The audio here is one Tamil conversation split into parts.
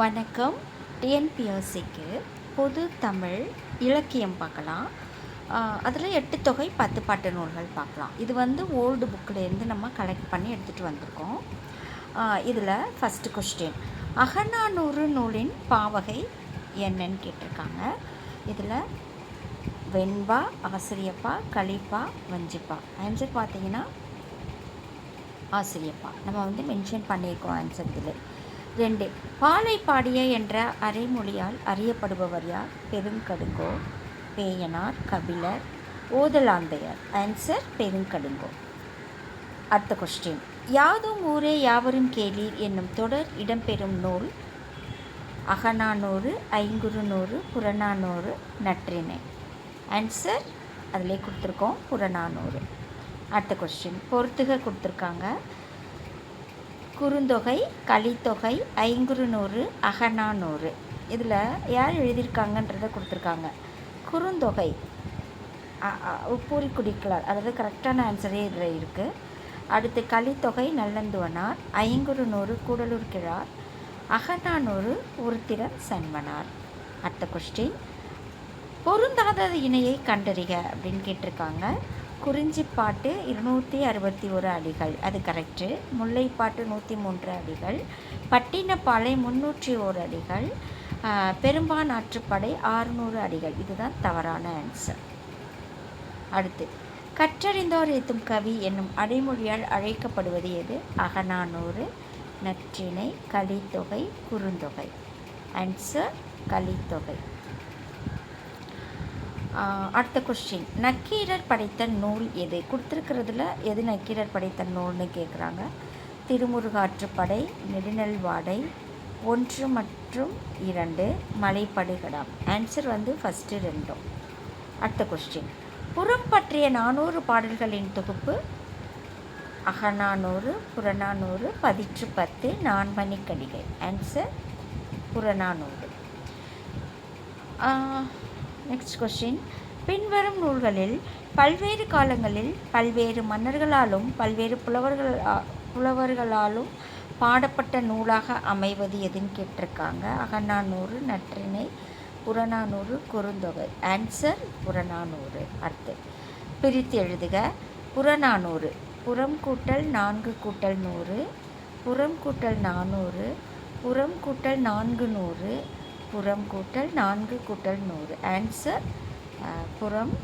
வணக்கம். டிஎன்பிஎஸ்சிக்கு பொது தமிழ் இலக்கியம் பார்க்கலாம். அதில் எட்டு தொகை பத்து பாட்டு நூல்கள் பார்க்கலாம். இது வந்து ஓல்டு புக்கிலேருந்து நம்ம கலெக்ட் பண்ணி எடுத்துகிட்டு வந்திருக்கோம். இதில் ஃபஸ்ட்டு கொஸ்டின் அகநானூறு நூலின் பாவகை என்னன்னு கேட்டிருக்காங்க. இதில் வெண்பா ஆசிரியப்பா கலிப்பா வஞ்சிப்பா. ஆன்சர் பார்த்தீங்கன்னா ஆசிரியப்பா. நம்ம வந்து மென்ஷன் பண்ணியிருக்கோம் ஆன்சர் இதில். ரெண்டு. பாலை பாடிய என்ற அரைமொழியால் அறியப்படுபவர் யார்? பெருங்கடுங்கோ பேயனார் கபிலர் ஓதலாந்தையர். ஆன்சர் பெருங்கடுங்கோ. அடுத்த கொஸ்டின் யாதும் ஊரே யாவரும் கேளீர் என்னும் தொடர் இடம்பெறும் நூல் அகநானூறு ஐங்குறுநூறு புறநானூறு நற்றினை ஆன்சர் அதிலே கொடுத்துருக்கோம் புறநானூறு. அடுத்த கொஸ்டின் பொறுத்துக கொடுத்துருக்காங்க. குறுந்தொகை கலித்தொகை ஐங்குறுநூறு அகநானூறு. இதில் யார் எழுதியிருக்காங்கன்றதை கொடுத்துருக்காங்க. குறுந்தொகை. உப்பூரி குடிக்கலார். அதாவது கரெக்டான ஆன்சரே இதில் இருக்குது அடுத்து கலித்தொகை நல்லந்துவனார் ஐங்குறுநூறு கூடலூர் கிழார் அகநானூறு உருத்திரன் சண்மனார். அடுத்த கொஸ்டின் பொருந்தாத இணையை கண்டறிக அப்படின்னு கேட்டிருக்காங்க. குறிஞ்சிப்பாட்டு இருநூற்றி அறுபத்தி ஒரு அடிகள். அது கரெக்டு முல்லைப்பாட்டு நூற்றி மூன்று அடிகள். பட்டினப்பாலை முந்நூற்றி ஒரு அடிகள். பெரும்பான் ஆற்றுப்படை ஆறுநூறு அடிகள். இதுதான் தவறான ஆன்சர் அடுத்து கற்றறிந்தோர் எத்தும் கவி என்னும் அடைமொழியால் அழைக்கப்படுவது எது? அகநானூறு நற்றிணை கலித்தொகை குறுந்தொகை. ஆன்சர் கலித்தொகை. அடுத்த கொஸ்டின் நக்கீரர் படைத்த நூல் எது? கொடுத்துருக்கிறதுல எது நக்கீரர் படைத்த நூல்னு கேட்குறாங்க திருமுருகாற்றுப்படை நெடுநல்வாடை ஒன்று மற்றும் இரண்டு மலைப்படுகடாம். ஆன்சர் வந்து ஃபஸ்ட்டு ரெண்டும். அடுத்த கொஸ்டின் புறம் பற்றிய நானூறு பாடல்களின் தொகுப்பு? Akananuru Purananuru Pathitrupathu Nanmanikkadigai answer Purananuru. Next question பின்வரும் நூல்களில் பல்வேறு காலங்களில் பல்வேறு மன்னர்களாலும் பல்வேறு புலவர்கள் புலவர்களாலும் பாடப்பட்ட நூலாக அமைவது எதுன்னு கேட்டிருக்காங்க. அகநானூறு நற்றிணை புறநானூறு குறுந்தொகை. ஆன்சர் புறநானூறு. அடுத்து பிரித்து எழுதுக. புறநானூறு. புறம் கூட்டல் நான்கு கூட்டல் நூறு. புறம் கூட்டல் நானூறு. புறம் கூட்டல் நான்கு நூறு. புறம் கூட்டல் நான்கு கூட்டல் நூறு. ஆன்சர் புறம்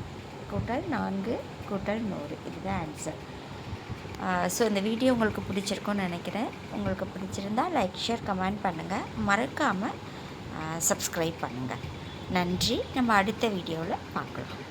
கூட்டல் நான்கு கூட்டல் நூறு. இதுதான் ஆன்சர் ஸோ இந்த வீடியோ உங்களுக்கு பிடிச்சிருக்கும்னு நினைக்கிறேன். உங்களுக்கு பிடிச்சிருந்தால் லைக் ஷேர் கமெண்ட் பண்ணுங்கள் மறக்காமல் சப்ஸ்கிரைப் பண்ணுங்கள் நன்றி. நம்ம அடுத்த வீடியோவில் பார்க்கலாம்.